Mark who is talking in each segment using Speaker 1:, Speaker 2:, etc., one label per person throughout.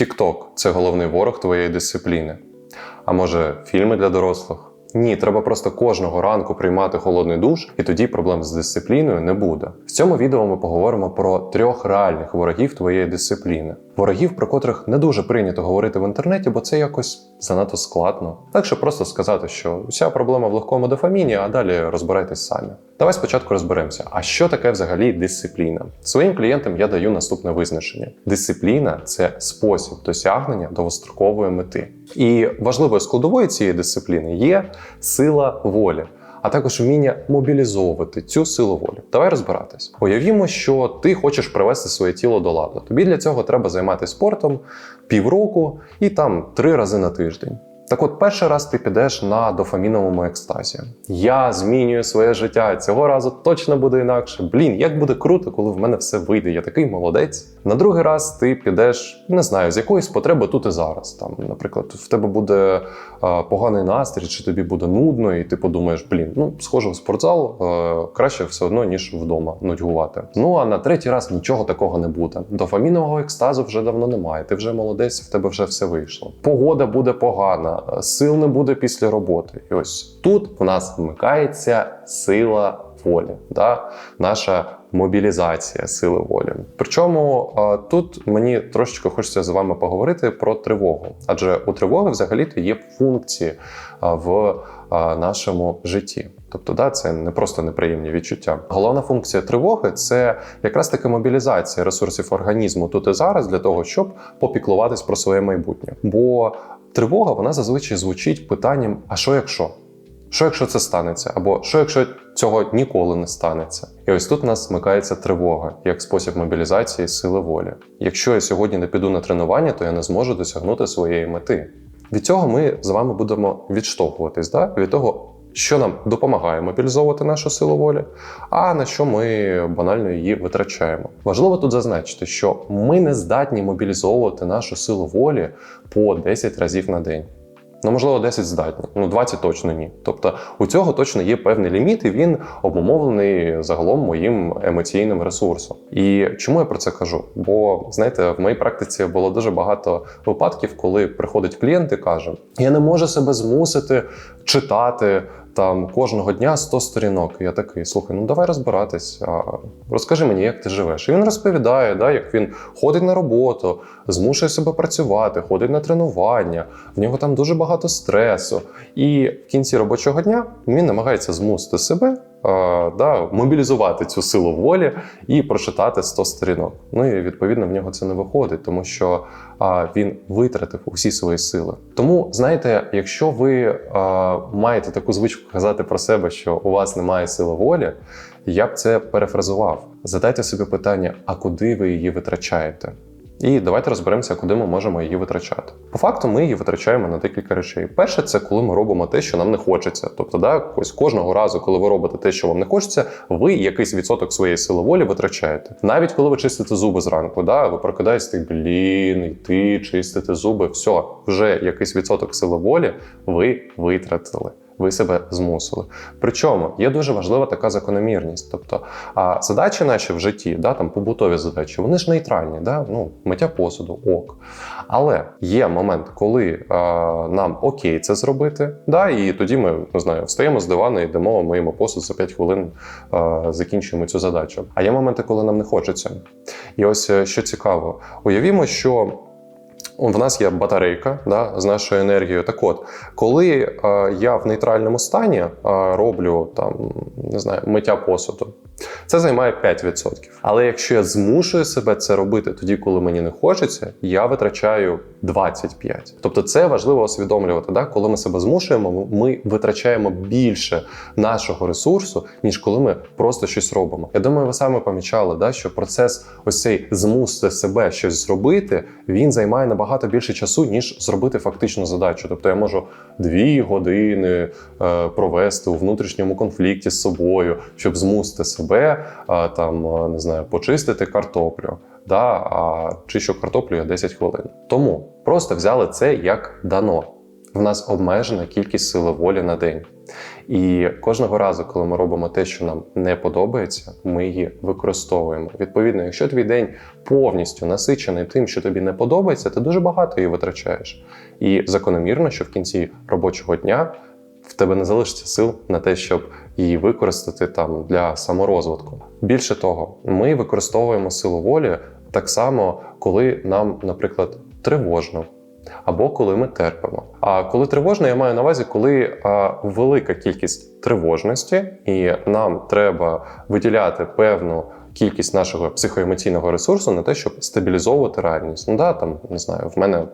Speaker 1: TikTok – це головний ворог твоєї дисципліни. А може, фільми для дорослих? Ні, треба просто кожного ранку приймати холодний душ, і тоді проблем з дисципліною не буде. В цьому відео ми поговоримо про трьох реальних ворогів твоєї дисципліни. Ворогів, про котрих не дуже прийнято говорити в інтернеті, бо це якось занадто складно. Легше просто сказати, що вся проблема в легкому дофаміні, а далі розбирайтесь самі. Давай спочатку розберемося, а що таке взагалі дисципліна? Своїм клієнтам я даю наступне визначення: дисципліна це спосіб досягнення довгострокової мети. І важливою складовою цієї дисципліни є сила волі. А також вміння мобілізовувати цю силу волі. Давай розбиратись. Уявімо, що ти хочеш привести своє тіло до ладу. Тобі для цього треба займатися спортом півроку і там три рази на тиждень. Так от, перший раз ти підеш на дофаміновому екстазі. Я змінюю своє життя. Цього разу точно буде інакше. Блін, як буде круто, коли в мене все вийде. Я такий молодець. На другий раз ти підеш, не знаю, з якоїсь потреби тут і зараз. Там, наприклад, в тебе буде е, поганий настрій, чи тобі буде нудно, і ти подумаєш, блін, ну схоже в спортзал е, краще все одно, ніж вдома нудьгувати. Ну а на третій раз нічого такого не буде. Дофамінового екстазу вже давно немає. Ти вже молодець, в тебе вже все вийшло. Погода буде погана сил не буде після роботи. І ось тут в нас вмикається сила волі, да? наша мобілізація сили волі. Причому тут мені трошечки хочеться з вами поговорити про тривогу, адже у тривоги взагалі-то є функції в нашому житті. Тобто, да, це не просто неприємні відчуття. Головна функція тривоги це якраз таки мобілізація ресурсів організму тут і зараз для того, щоб попіклуватись про своє майбутнє. Бо тривога вона зазвичай звучить питанням: а що якщо? Що якщо це станеться? Або що якщо цього ніколи не станеться? І ось тут у нас смикається тривога як спосіб мобілізації сили волі. Якщо я сьогодні не піду на тренування, то я не зможу досягнути своєї мети. Від цього ми з вами будемо відштовхуватись, да? від того, що нам допомагає мобілізовувати нашу силу волі, а на що ми банально її витрачаємо. Важливо тут зазначити, що ми не здатні мобілізовувати нашу силу волі по 10 разів на день. Ну, можливо, 10 здатні, ну 20 точно ні. Тобто у цього точно є певний ліміт, і він обумовлений загалом моїм емоційним ресурсом. І чому я про це кажу? Бо знаєте, в моїй практиці було дуже багато випадків, коли приходить клієнт і каже: Я не можу себе змусити читати там кожного дня 100 сторінок. І я такий, слухай, ну давай розбиратись. А, Розкажи мені, як ти живеш. І він розповідає, да, як він ходить на роботу, змушує себе працювати, ходить на тренування, в нього там дуже багато стресу. І в кінці робочого дня він намагається змусити себе да, мобілізувати цю силу волі і прочитати 100 сторінок. Ну і відповідно в нього це не виходить, тому що він витратив усі свої сили. Тому знаєте, якщо ви а, маєте таку звичку казати про себе, що у вас немає сили волі, я б це перефразував. Задайте собі питання: а куди ви її витрачаєте? І давайте розберемося, куди ми можемо її витрачати. По факту, ми її витрачаємо на декілька речей. Перше, це коли ми робимо те, що нам не хочеться. Тобто, да, ось кожного разу, коли ви робите те, що вам не хочеться, ви якийсь відсоток своєї сили волі витрачаєте. Навіть коли ви чистите зуби зранку, да, ви прокидаєтесь, блін, йти, чистити зуби, все, вже якийсь відсоток сили волі ви витратили ви себе змусили. Причому є дуже важлива така закономірність. Тобто, а задачі наші в житті, да, там побутові задачі, вони ж нейтральні, да? ну, миття посуду, ок. Але є момент, коли а, нам окей це зробити, да, і тоді ми не знаю, встаємо з дивана, йдемо, миємо посуд за 5 хвилин, а, закінчуємо цю задачу. А є моменти, коли нам не хочеться. І ось е, що цікаво, уявімо, що. В нас є батарейка да, з нашою енергією. Так от, коли е, я в нейтральному стані е, роблю там, не знаю, миття посуду, це займає 5%. Але якщо я змушую себе це робити тоді, коли мені не хочеться, я витрачаю 25%. Тобто це важливо усвідомлювати. Да? Коли ми себе змушуємо, ми витрачаємо більше нашого ресурсу, ніж коли ми просто щось робимо. Я думаю, ви саме помічали, да, що процес ось цей змусити себе щось зробити, він займає набагато більше часу, ніж зробити фактичну задачу. Тобто я можу дві години е, провести у внутрішньому конфлікті з собою, щоб змусити себе там не знаю, почистити картоплю. Да, А чищу картоплю я 10 хвилин. Тому просто взяли це як дано. в нас обмежена кількість сили волі на день. І кожного разу, коли ми робимо те, що нам не подобається, ми її використовуємо. Відповідно, якщо твій день повністю насичений тим, що тобі не подобається, ти дуже багато її витрачаєш. І закономірно, що в кінці робочого дня в тебе не залишиться сил на те, щоб її використати там для саморозвитку. Більше того, ми використовуємо силу волі так само, коли нам, наприклад, тривожно. Або коли ми терпимо. А коли тривожно, я маю на увазі, коли а, велика кількість тривожності, і нам треба виділяти певну кількість нашого психоемоційного ресурсу на те, щоб стабілізовувати реальність. Ну да, там не знаю, в мене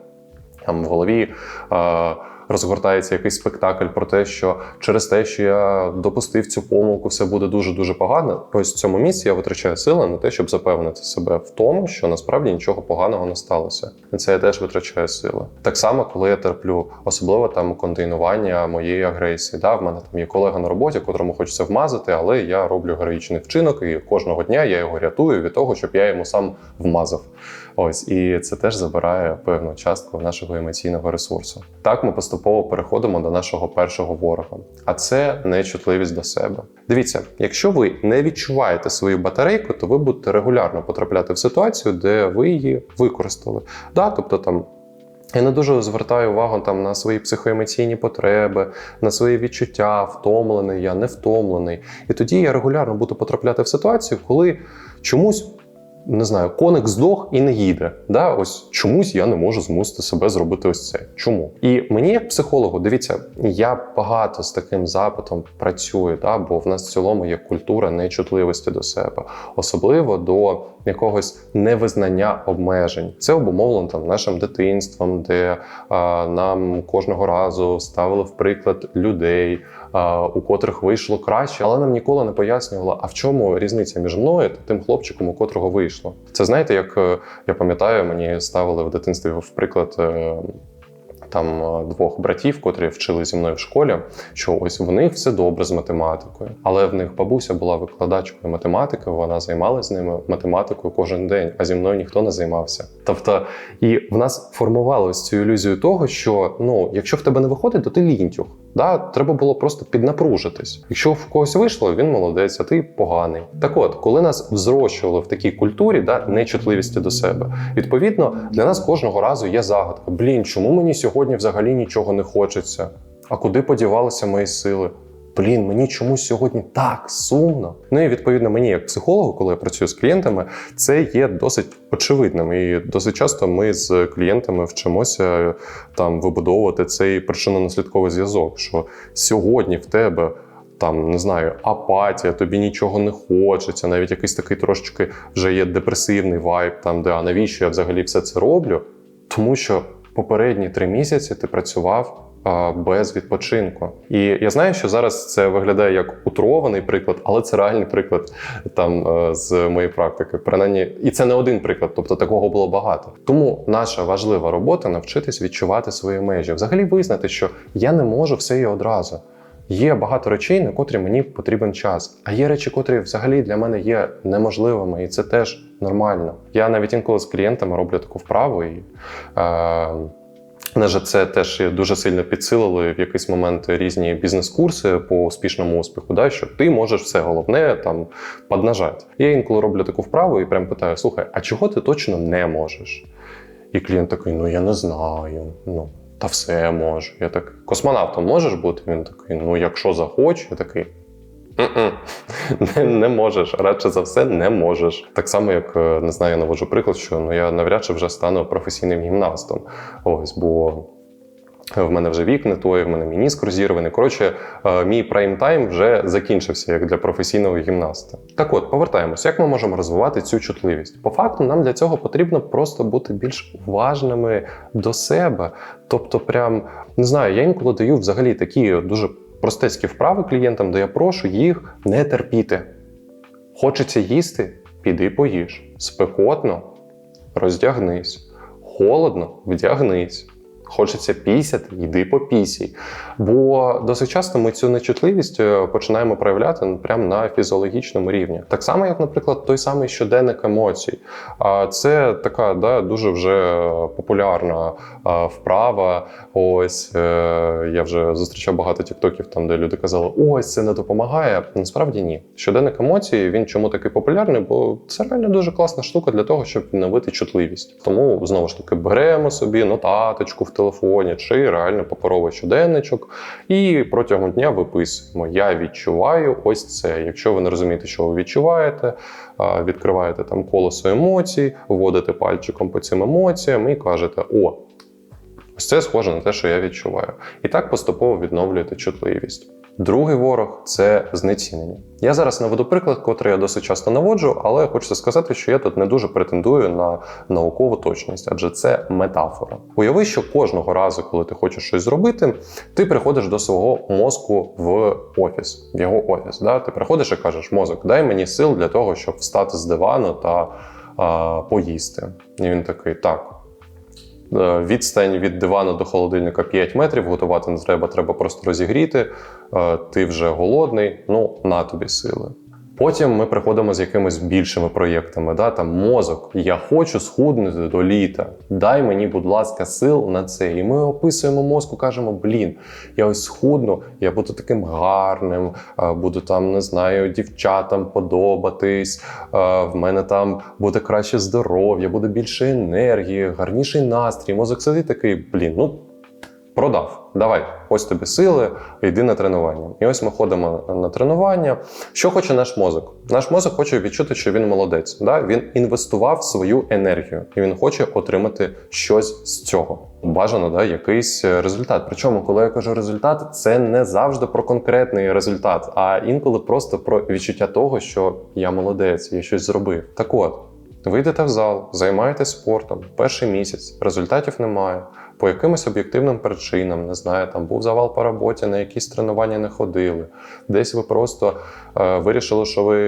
Speaker 1: там в голові. А, Розгортається якийсь спектакль про те, що через те, що я допустив цю помилку, все буде дуже дуже погано. Ось в цьому місці я витрачаю сили на те, щоб запевнити себе в тому, що насправді нічого поганого не сталося. І це я теж витрачаю сили. Так само, коли я терплю, особливо там контейнування моєї агресії. Да, в мене там є колега на роботі, котрому хочеться вмазати, але я роблю героїчний вчинок, і кожного дня я його рятую від того, щоб я йому сам вмазав. Ось і це теж забирає певну частку нашого емоційного ресурсу. Так ми поступово переходимо до нашого першого ворога, а це нечутливість до себе. Дивіться, якщо ви не відчуваєте свою батарейку, то ви будете регулярно потрапляти в ситуацію, де ви її використали. Да, тобто там. Я не дуже звертаю увагу там на свої психоемоційні потреби, на свої відчуття, втомлений я, не втомлений. І тоді я регулярно буду потрапляти в ситуацію, коли чомусь не знаю, коник здох і не їде. Да? Ось чомусь я не можу змусити себе зробити ось це. Чому? І мені, як психологу, дивіться, я багато з таким запитом працюю, да? бо в нас в цілому є культура нечутливості до себе, особливо до якогось невизнання обмежень. Це обумовлено там нашим дитинством, де а, нам кожного разу ставили в приклад людей, у котрих вийшло краще, але нам ніколи не пояснювало, а в чому різниця між мною та тим хлопчиком, у котрого вийшло. Це знаєте, як е, я пам'ятаю, мені ставили в дитинстві в приклад. е, Там е, двох братів, котрі вчили зі мною в школі, що ось в них все добре з математикою, але в них бабуся була викладачкою математики. Вона займалася з ними математикою кожен день, а зі мною ніхто не займався. Тобто, і в нас формувалось цю ілюзію того, що ну, якщо в тебе не виходить, то ти лінтюх. Да, треба було просто піднапружитись. Якщо в когось вийшло, він молодець, а ти поганий. Так от, коли нас взрощували в такій культурі, да, нечутливісті до себе, відповідно, для нас кожного разу є загадка: блін, чому мені сьогодні взагалі нічого не хочеться? А куди подівалися мої сили? Блін, мені чомусь сьогодні так сумно. Ну і відповідно мені, як психологу, коли я працюю з клієнтами, це є досить очевидним. І досить часто ми з клієнтами вчимося там вибудовувати цей причинно-наслідковий зв'язок. Що сьогодні в тебе там не знаю, апатія, тобі нічого не хочеться, навіть якийсь такий трошечки вже є депресивний вайб, там де а навіщо я взагалі все це роблю? Тому що попередні три місяці ти працював без відпочинку. І я знаю, що зараз це виглядає як утрований приклад, але це реальний приклад там е, з моєї практики. Принаймні, і це не один приклад, тобто такого було багато. Тому наша важлива робота навчитись відчувати свої межі, взагалі визнати, що я не можу все і одразу. Є багато речей, на котрі мені потрібен час. А є речі, котрі взагалі для мене є неможливими, і це теж нормально. Я навіть інколи з клієнтами роблю таку вправу, і е, Неже це теж дуже сильно підсилили в якийсь момент різні бізнес-курси по успішному успіху, да, що ти можеш все головне там поднажати. Я інколи роблю таку вправу і прям питаю: слухай, а чого ти точно не можеш? І клієнт такий: ну я не знаю. Ну, та все можу. Я так, космонавтом можеш бути? Він такий, ну якщо захочу, я такий. «М-м, Не, не можеш, радше за все, не можеш. Так само, як е, не знаю, я наводжу приклад, що ну я навряд чи вже стану професійним гімнастом. Ось, бо в мене вже вік не той, в мене мініскр зірваний. Коротше, е, мій прайм-тайм вже закінчився як для професійного гімнаста. Так от, повертаємось, як ми можемо розвивати цю чутливість? По факту, нам для цього потрібно просто бути більш уважними до себе. Тобто, прям не знаю, я інколи даю взагалі такі дуже простецькі вправи клієнтам, де я прошу їх не терпіти. Хочеться їсти, піди поїж. Спекотно, роздягнись. Холодно, вдягнись. Хочеться пісяти, йди по пісій. Бо досить часто ми цю нечутливість е, починаємо проявляти ну, прямо на фізіологічному рівні. Так само, як, наприклад, той самий щоденник емоцій. Це така да, дуже вже популярна вправа. Ось е, я вже зустрічав багато тіктоків, там де люди казали, ось це не допомагає. Насправді ні. Щоденник емоцій він чому такий популярний? Бо це реально дуже класна штука для того, щоб відновити чутливість. Тому знову ж таки беремо собі нотаточку в телефоні чи реально паперовий щоденничок, і протягом дня виписуємо. Я відчуваю ось це. Якщо ви не розумієте, що ви відчуваєте, відкриваєте там колесо емоцій, вводите пальчиком по цим емоціям і кажете: О, це схоже на те, що я відчуваю. І так поступово відновлюєте чутливість. Другий ворог це знецінення. Я зараз наведу приклад, котрий я досить часто наводжу, але хочеться сказати, що я тут не дуже претендую на наукову точність, адже це метафора. Уяви, що кожного разу, коли ти хочеш щось зробити, ти приходиш до свого мозку в офіс, в його офіс. Да? Ти приходиш і кажеш, мозок, дай мені сил для того, щоб встати з дивану та а, поїсти. І він такий, так. Е, Відстань від дивана до холодильника 5 метрів, готувати не треба, треба просто розігріти. Е, Ти вже голодний, ну на тобі сили. Потім ми приходимо з якимись більшими проєктами. Да? Там мозок, я хочу схуднути до літа. Дай мені, будь ласка, сил на це. І ми описуємо мозку, кажемо: блін, я ось схудну, я буду таким гарним, е, буду там, не знаю, дівчатам подобатись. е, В мене там буде краще здоров'я, буде більше енергії, гарніший настрій. Мозок сидить такий, блін, ну. Продав, давай, ось тобі сили, йди на тренування. І ось ми ходимо на тренування. Що хоче наш мозок? Наш мозок хоче відчути, що він молодець. Да? Він інвестував свою енергію, і він хоче отримати щось з цього. Бажано, да, якийсь результат. Причому, коли я кажу результат, це не завжди про конкретний результат, а інколи просто про відчуття того, що я молодець, я щось зробив. Так от. Ви йдете в зал, займаєтесь спортом перший місяць, результатів немає. По якимось об'єктивним причинам, не знаю, там був завал по роботі, на якісь тренування не ходили. Десь ви просто е, вирішили, що ви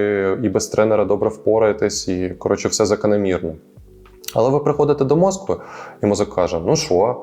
Speaker 1: і без тренера добре впораєтесь, і коротше, все закономірно. Але ви приходите до мозку, і мозок каже: ну що,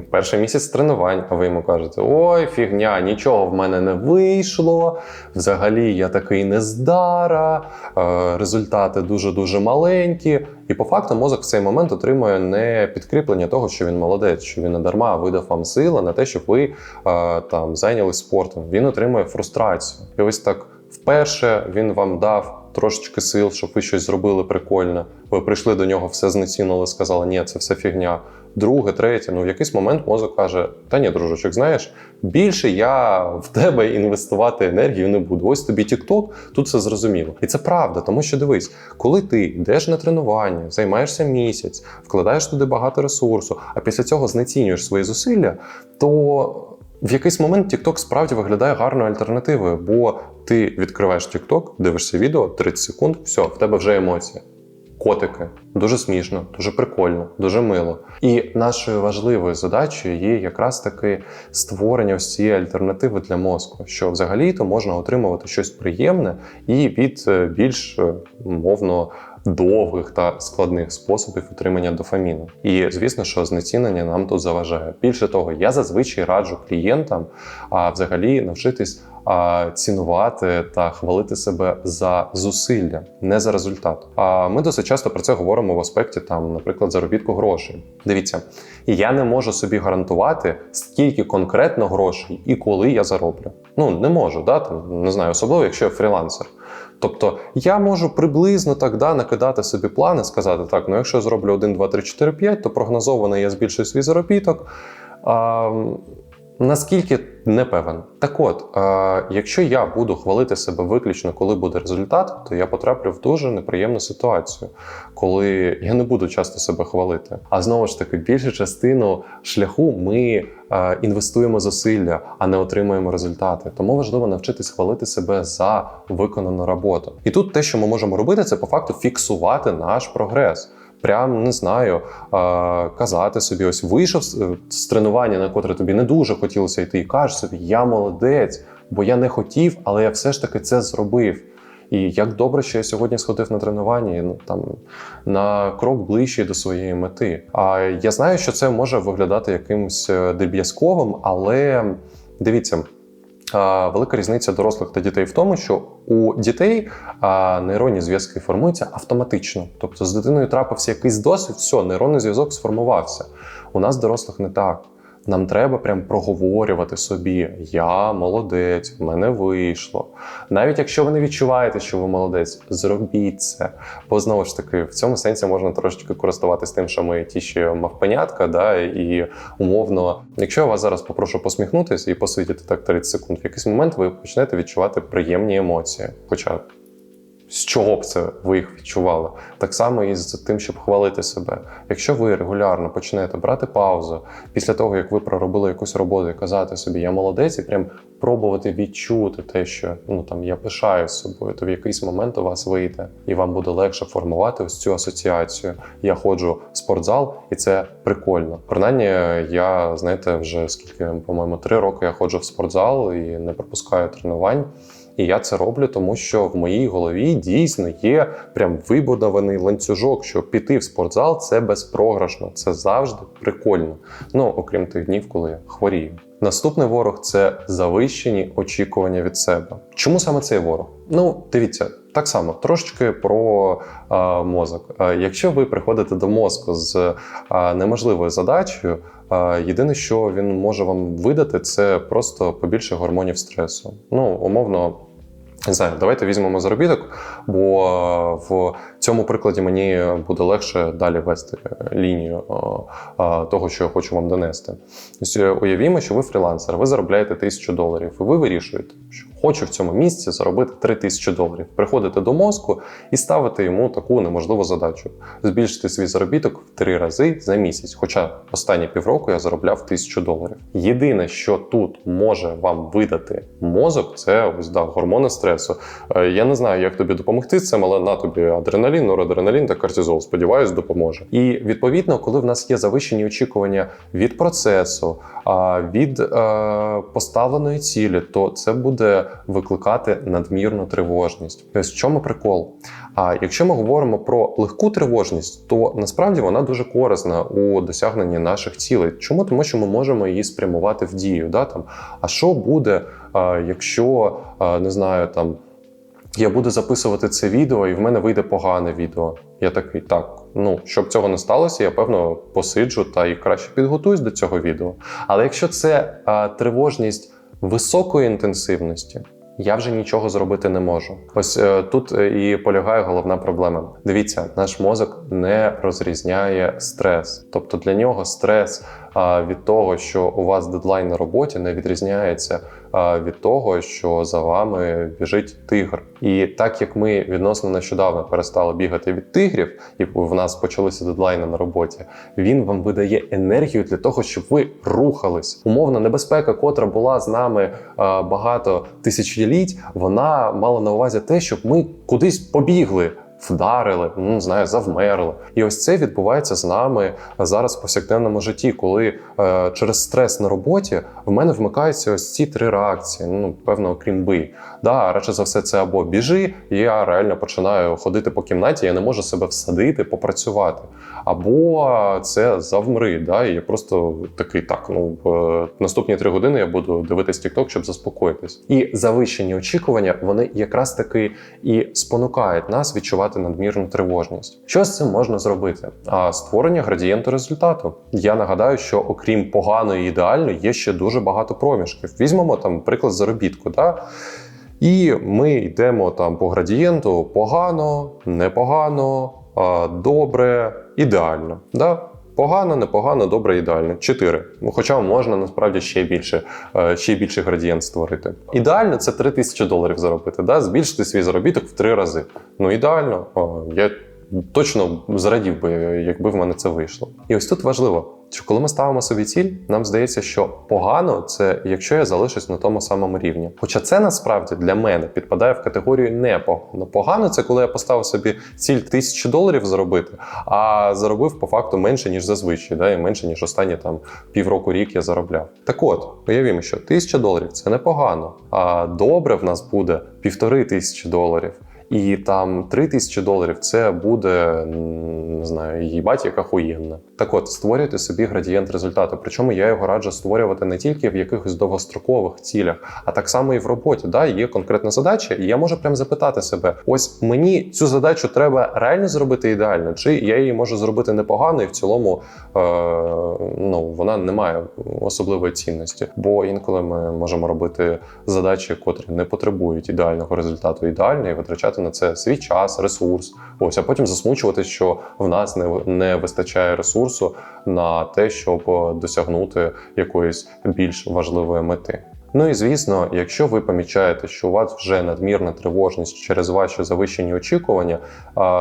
Speaker 1: перший місяць тренувань, а ви йому кажете: ой, фігня, нічого в мене не вийшло. Взагалі я такий нездара, е, результати дуже-дуже маленькі. І по факту мозок в цей момент отримує не підкріплення того, що він молодець, що він не дарма видав вам сили на те, щоб ви е, там зайнялись спортом. Він отримує фрустрацію. І ось так вперше він вам дав. Трошечки сил, щоб ви щось зробили прикольно. Ви прийшли до нього, все знецінили, сказали, ні, це все фігня. Друге, третє. Ну в якийсь момент мозок каже: Та ні, дружочок, знаєш, більше я в тебе інвестувати енергію не буду. Ось тобі TikTok, тут все зрозуміло. І це правда, тому що дивись, коли ти йдеш на тренування, займаєшся місяць, вкладаєш туди багато ресурсу, а після цього знецінюєш свої зусилля, то. В якийсь момент TikTok справді виглядає гарною альтернативою, бо ти відкриваєш TikTok, дивишся відео 30 секунд, все, в тебе вже емоція. Котики дуже смішно, дуже прикольно, дуже мило. І нашою важливою задачею є якраз таки створення ось цієї альтернативи для мозку, що взагалі-то можна отримувати щось приємне і від е, більш е, мовно довгих та складних способів отримання дофаміну. І звісно, що знецінення нам тут заважає. Більше того, я зазвичай раджу клієнтам а взагалі навчитись а, цінувати та хвалити себе за зусилля, не за результат. А ми досить часто про це говоримо в аспекті там, наприклад, заробітку грошей. Дивіться, я не можу собі гарантувати, скільки конкретно грошей і коли я зароблю. Ну не можу, да там не знаю, особливо якщо я фрілансер. Тобто я можу приблизно так да, накидати собі плани, сказати, так, ну якщо я зроблю 1, 2, 3, 4, 5, то прогнозовано я збільшую свій заробіток. А, Наскільки не певен. Так от, якщо я буду хвалити себе виключно, коли буде результат, то я потраплю в дуже неприємну ситуацію, коли я не буду часто себе хвалити. А знову ж таки, більшу частину шляху ми інвестуємо зусилля, а не отримуємо результати. Тому важливо навчитись хвалити себе за виконану роботу. І тут те, що ми можемо робити, це по факту фіксувати наш прогрес прям не знаю, казати собі, ось вийшов з тренування, на котре тобі не дуже хотілося йти, і кажеш собі, я молодець, бо я не хотів, але я все ж таки це зробив. І як добре, що я сьогодні сходив на тренування, ну там на крок ближче до своєї мети. А я знаю, що це може виглядати якимось е, дріб'язковим, але дивіться. Велика різниця дорослих та дітей в тому, що у дітей нейронні зв'язки формуються автоматично. Тобто з дитиною трапився якийсь досвід, все, нейронний зв'язок сформувався. У нас дорослих не так. Нам треба прям проговорювати собі: я молодець, в мене вийшло. Навіть якщо ви не відчуваєте, що ви молодець, зробіть це. Бо знову ж таки, в цьому сенсі можна трошечки користуватись тим, що ми ті ще мавпенятка, да, і умовно, якщо я вас зараз попрошу посміхнутися і посидіти так 30 секунд, в якийсь момент ви почнете відчувати приємні емоції. Хоча з чого б це ви їх відчували? Так само і з тим, щоб хвалити себе. Якщо ви регулярно почнете брати паузу після того, як ви проробили якусь роботу і казати собі Я молодець, і прям пробувати відчути те, що ну там я пишаюсь собою, то в якийсь момент у вас вийде, і вам буде легше формувати ось цю асоціацію. Я ходжу в спортзал, і це прикольно. Принаймні, я знаєте, вже скільки, по-моєму, три роки я ходжу в спортзал і не пропускаю тренувань. І я це роблю, тому що в моїй голові дійсно є прям вибудований ланцюжок, що піти в спортзал це безпрограшно, це завжди прикольно. Ну окрім тих днів, коли я хворію. Наступний ворог це завищені очікування від себе. Чому саме цей ворог? Ну, дивіться, так само трошечки про а, мозок. А, якщо ви приходите до мозку з а, неможливою задачею, єдине, що він може вам видати, це просто побільше гормонів стресу. Ну, умовно. Не знаю, давайте візьмемо заробіток, бо е, в цьому прикладі мені буде легше далі вести е, лінію е, того, що я хочу вам донести. Уявімо, що ви фрілансер, ви заробляєте тисячу доларів, і ви вирішуєте, що хочу в цьому місці заробити 3 тисячі доларів. Приходите до мозку і ставите йому таку неможливу задачу: збільшити свій заробіток в три рази за місяць. Хоча останні півроку я заробляв тисячу доларів. Єдине, що тут може вам видати мозок, це ось да, гормони стресу. Е, Я не знаю, як тобі допомогти з цим, але на тобі адреналін, норадреналін та кортизол. Сподіваюсь, допоможе. І відповідно, коли в нас є завищені очікування від процесу, від е, поставленої цілі, то це буде викликати надмірну тривожність. Ось в чому прикол? А якщо ми говоримо про легку тривожність, то насправді вона дуже корисна у досягненні наших цілей. Чому? Тому що ми можемо її спрямувати в дію. Да? Там, а що буде, якщо не знаю, там я буду записувати це відео, і в мене вийде погане відео. Я такий, так. Ну, щоб цього не сталося, я певно посиджу та і краще підготуюсь до цього відео. Але якщо це а, тривожність високої інтенсивності, я вже нічого зробити не можу. Ось е, тут е, і полягає головна проблема. Дивіться, наш мозок не розрізняє стрес. Тобто для нього стрес від того, що у вас дедлайн на роботі, не відрізняється від того, що за вами біжить тигр. І так як ми відносно нещодавно перестали бігати від тигрів, і в нас почалися дедлайни на роботі, він вам видає енергію для того, щоб ви рухались. Умовна небезпека, котра була з нами багато тисячоліть, вона мала на увазі те, щоб ми кудись побігли. Вдарили, ну не знаю, завмерли. І ось це відбувається з нами зараз в повсякденному житті, коли е, через стрес на роботі в мене вмикаються ось ці три реакції. Ну, певно, окрім би. Да, радше за все, це або біжи, і я реально починаю ходити по кімнаті, я не можу себе всадити, попрацювати. Або це завмри, да, і я просто такий так. Ну в наступні три години я буду дивитись TikTok, щоб заспокоїтись. І завищені очікування вони якраз таки і спонукають нас відчувати надмірну тривожність. Що з цим можна зробити? А створення градієнту результату. Я нагадаю, що окрім поганої і ідеальної, є ще дуже багато проміжків. Візьмемо там приклад заробітку. Да? І ми йдемо там по градієнту погано, непогано, добре, ідеально. Да? Погано, непогано, добре, ідеально. Чотири. Ну, хоча можна насправді ще більше, е, ще більше градієнт створити. Ідеально це 3 тисячі доларів заробити, да? збільшити свій заробіток в три рази. Ну ідеально, я точно зрадів би, якби в мене це вийшло. І ось тут важливо, що коли ми ставимо собі ціль, нам здається, що погано це якщо я залишусь на тому самому рівні. Хоча це насправді для мене підпадає в категорію непогано. Погано це коли я поставив собі ціль тисячу доларів заробити, а заробив по факту менше ніж зазвичай, да, і менше ніж останні там півроку рік я заробляв. Так от, уявімо, що тисяча доларів це непогано, а добре в нас буде півтори тисячі доларів. І там 3 тисячі доларів це буде не знаю, їбать, батька хуєнна. Так от, створюйте собі градієнт результату. Причому я його раджу створювати не тільки в якихось довгострокових цілях, а так само і в роботі. Да, є конкретна задача, і я можу прям запитати себе: ось мені цю задачу треба реально зробити ідеально, чи я її можу зробити непогано, і в цілому е, ну, вона не має особливої цінності. Бо інколи ми можемо робити задачі, котрі не потребують ідеального результату, ідеально, і витрачати на це свій час, ресурс. Ось, а потім засмучувати, що в нас не, не вистачає ресурсу на те, щоб е, досягнути якоїсь більш важливої мети. Ну і звісно, якщо ви помічаєте, що у вас вже надмірна тривожність через ваші завищені очікування,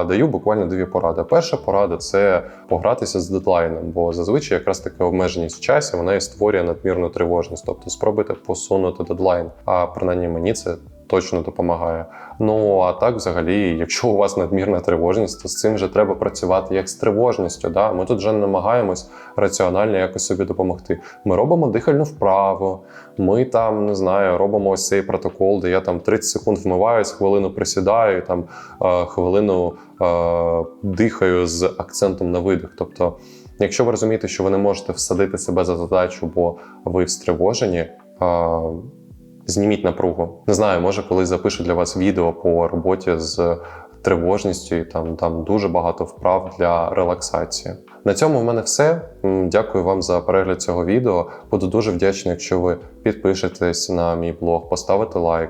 Speaker 1: даю буквально дві поради. Перша порада це погратися з дедлайном, бо зазвичай якраз таки обмеженість в часі вона і створює надмірну тривожність. Тобто спробуйте посунути дедлайн. А принаймні мені це. Точно допомагає. Ну а так, взагалі, якщо у вас надмірна тривожність, то з цим вже треба працювати як з тривожністю. Да? Ми тут вже намагаємось раціонально якось собі допомогти. Ми робимо дихальну вправу, ми там не знаю, робимо ось цей протокол, де я там 30 секунд вмиваюсь, хвилину присідаю, там е, хвилину е, дихаю з акцентом на видих. Тобто, якщо ви розумієте, що ви не можете всадити себе за задачу, бо ви стривожені. Зніміть напругу. Не знаю, може, колись запишу для вас відео по роботі з тривожністю, і там, там дуже багато вправ для релаксації. На цьому в мене все. Дякую вам за перегляд цього відео. Буду дуже вдячний, якщо ви підпишетесь на мій блог, поставите лайк.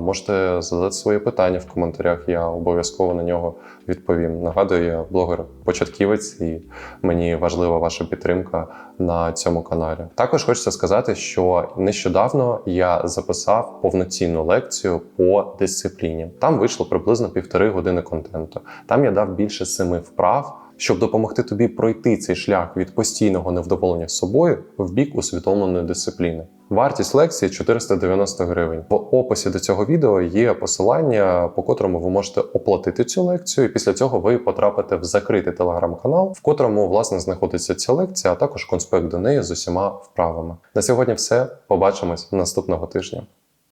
Speaker 1: Можете задати свої питання в коментарях. Я обов'язково на нього відповім. Нагадую, я блогер-початківець, і мені важлива ваша підтримка на цьому каналі. Також хочеться сказати, що нещодавно я записав повноцінну лекцію по дисципліні. Там вийшло приблизно півтори години контенту. Там я дав більше семи вправ. Щоб допомогти тобі пройти цей шлях від постійного невдоволення собою в бік усвідомленої дисципліни. Вартість лекції 490 гривень. В описі до цього відео є посилання, по котрому ви можете оплатити цю лекцію. І після цього ви потрапите в закритий телеграм-канал, в котрому власне знаходиться ця лекція, а також конспект до неї з усіма вправами. На сьогодні все. Побачимось наступного тижня.